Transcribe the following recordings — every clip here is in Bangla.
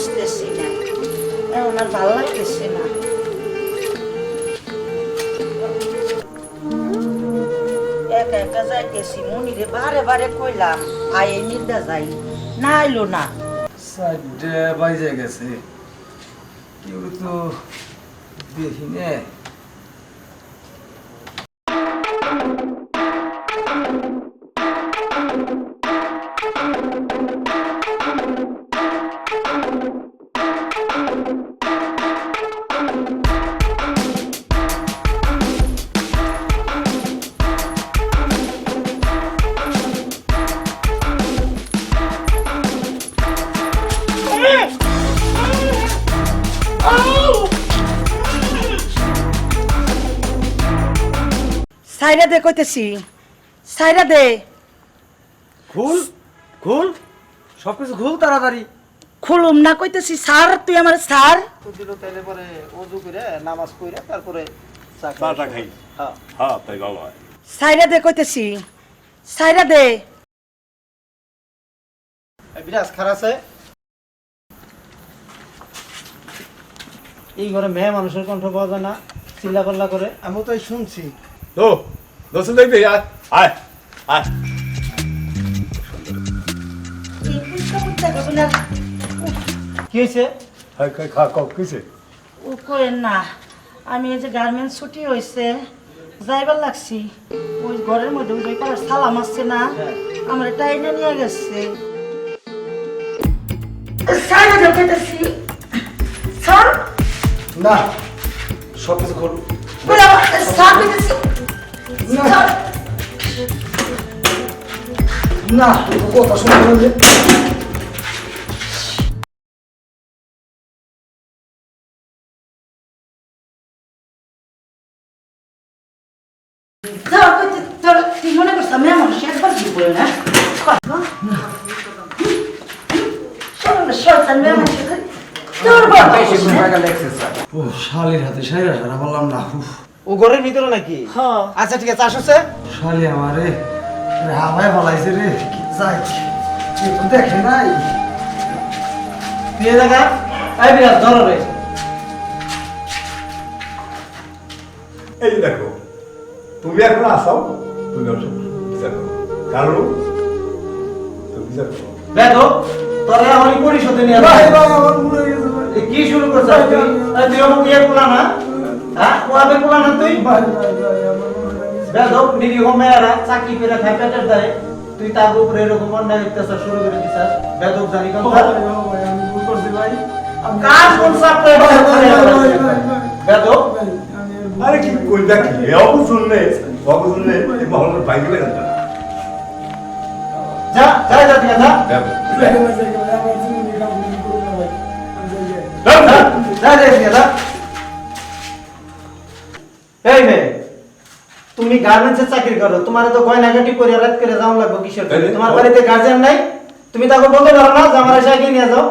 বুঝতেছি না। ওনার ভালো লাগতেছে না। একা একা যাইতেছি, মনিরে বারে বারে কইলাম, আয় নির্দা যাই। না না। সাইডে বাইজে গেছে। কেউ তো দেখি না। সাইরা দে কইতেছি। সাইরা দে। খুল খুল। সব কিছু খুল তাড়াতাড়ি। খুলুম না কইতেছি স্যার তুই আমার স্যার। তো দিল তাইলে পরে অজু করে নামাজ পড়ে তারপরে চা খাই। চাটা খাই। হ্যাঁ। হ্যাঁ তাই ভালো হয়। সাইরা দে কইতেছি। সাইরা দে। এই বিরাজ খারাপ আছে? এই ঘরে মেয়ে মানুষের কণ্ঠ পাওয়া যায় না চিল্লা পাল্লা করে। আমি তো শুনছি। তো দোস্ত দেখবি আয় আয় আয় কি হয়েছে খা ও কইেন না আমি এই যে গার্মেন্টস ছুটি হয়েছে যাইবার লাগছি ওই ঘরের মধ্যে ওই পাড়ার সালাম আসছে না আমার টাইনে নিয়ে গেছে না সব কিছু খুল না। কথা তোর তুই মনে করছ? আমি আমার একবার না শোনো শয়তান মেয়ে মানুষ তোর বাবা ও শালির হাতে সাইরা সারা বললাম না ও ঘরের ভিতরে নাকি? হ্যাঁ। আচ্ছা ঠিক আছে আসছে শালি আমারে রে হাওয়ায় ফলাইছে রে কি যাই তো দেখে নাই। দিয়ে দেখা? এই বিরাজ ধরো রে। এই দেখো তুমি এখন আসাও তুমি অবশ্য বিচার করো। কারণ তুমি বিচার করো। দেখো তোরে আমি পরিশোধে নিয়ে আমার কি শুরু করছিস তুই আমাকে ইয়ে না? হ্যাঁ ওয়াবে পোলা না তুই ভাই ভাই ভাই আমার মনে হয়ে গেছে বেদক নিরীহ মেয়েরা চাকরি করে খাই পেটের দেয় তুই তার উপরে এরকম অন্যায় অত্যাচার শুরু করে দিছিস বেদক জানি কোন ও ভাই, ও ভাই, আমি ভুল করছি ভাই আমি কাজ কোন সাপ্লাই ভাই, ভাই, ভাই, ভাই, ভাই, ভাই। বেদক ভাই, আমি আর ভুল আরে কি কই দেখি এ অবসর নেই অবসর নেই এই মহলের বাইরে গেলে না যা যা যা ঠিক আছে দেখো ভাই, ভাই, এই মেয়ে তুমি গার্মেন্টসে চাকরি করো তোমার তো গয়নাগাটি করে রাত করে যাও লাগবে কিসের তোমার বাড়িতে গার্জিয়ান নাই? তুমি তাকে বলতে পারো না যে আমার নিয়ে যাও।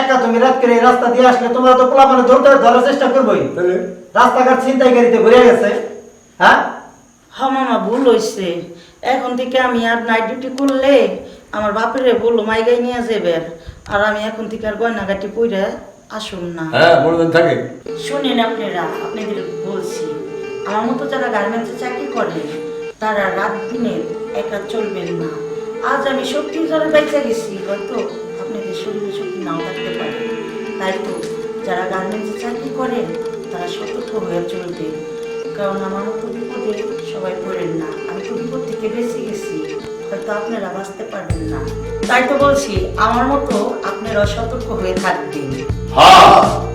একা তুমি রাত করে রাস্তা দিয়ে আসলে তোমরা তো পোলা মানে ধরতে ধরার চেষ্টা করবোই। রাস্তাঘাট ছিনতাইকারীতে ঘুরে গেছে। হ্যাঁ? হ্যাঁ মামা ভুল হয়েছে এখন থেকে আমি আর নাইট ডিউটি করলে আমার বাপেরে বলল মাইগাই নিয়ে যাবে। আর আমি এখন থেকে আর গয়নাগাটি পইরা আসুন না। হ্যাঁ থাকে। শুনেন আপনারা আপনাদের বলছি। আমার মতো যারা গার্মেন্টসে চাকরি করে তারা রাত দিনে একা চলবেন না। আজ আমি সত্যি যারা বেঁচে গেছি, হয়তো আপনাদের শরীরে শক্তি নাও থাকতে পারে। তাই তো যারা গার্মেন্টসে চাকরি করেন তারা সতর্ক হয়ে চলবে। কারণ আমার মতো বিপদে সবাই পড়েন না। আমি তো বিপদ থেকে বেঁচে গেছি, হয়তো আপনারা বাঁচতে পারবেন না। তাই তো বলছি, আমার মতো আপনারা সতর্ক হয়ে থাকবেন। হ্যাঁ।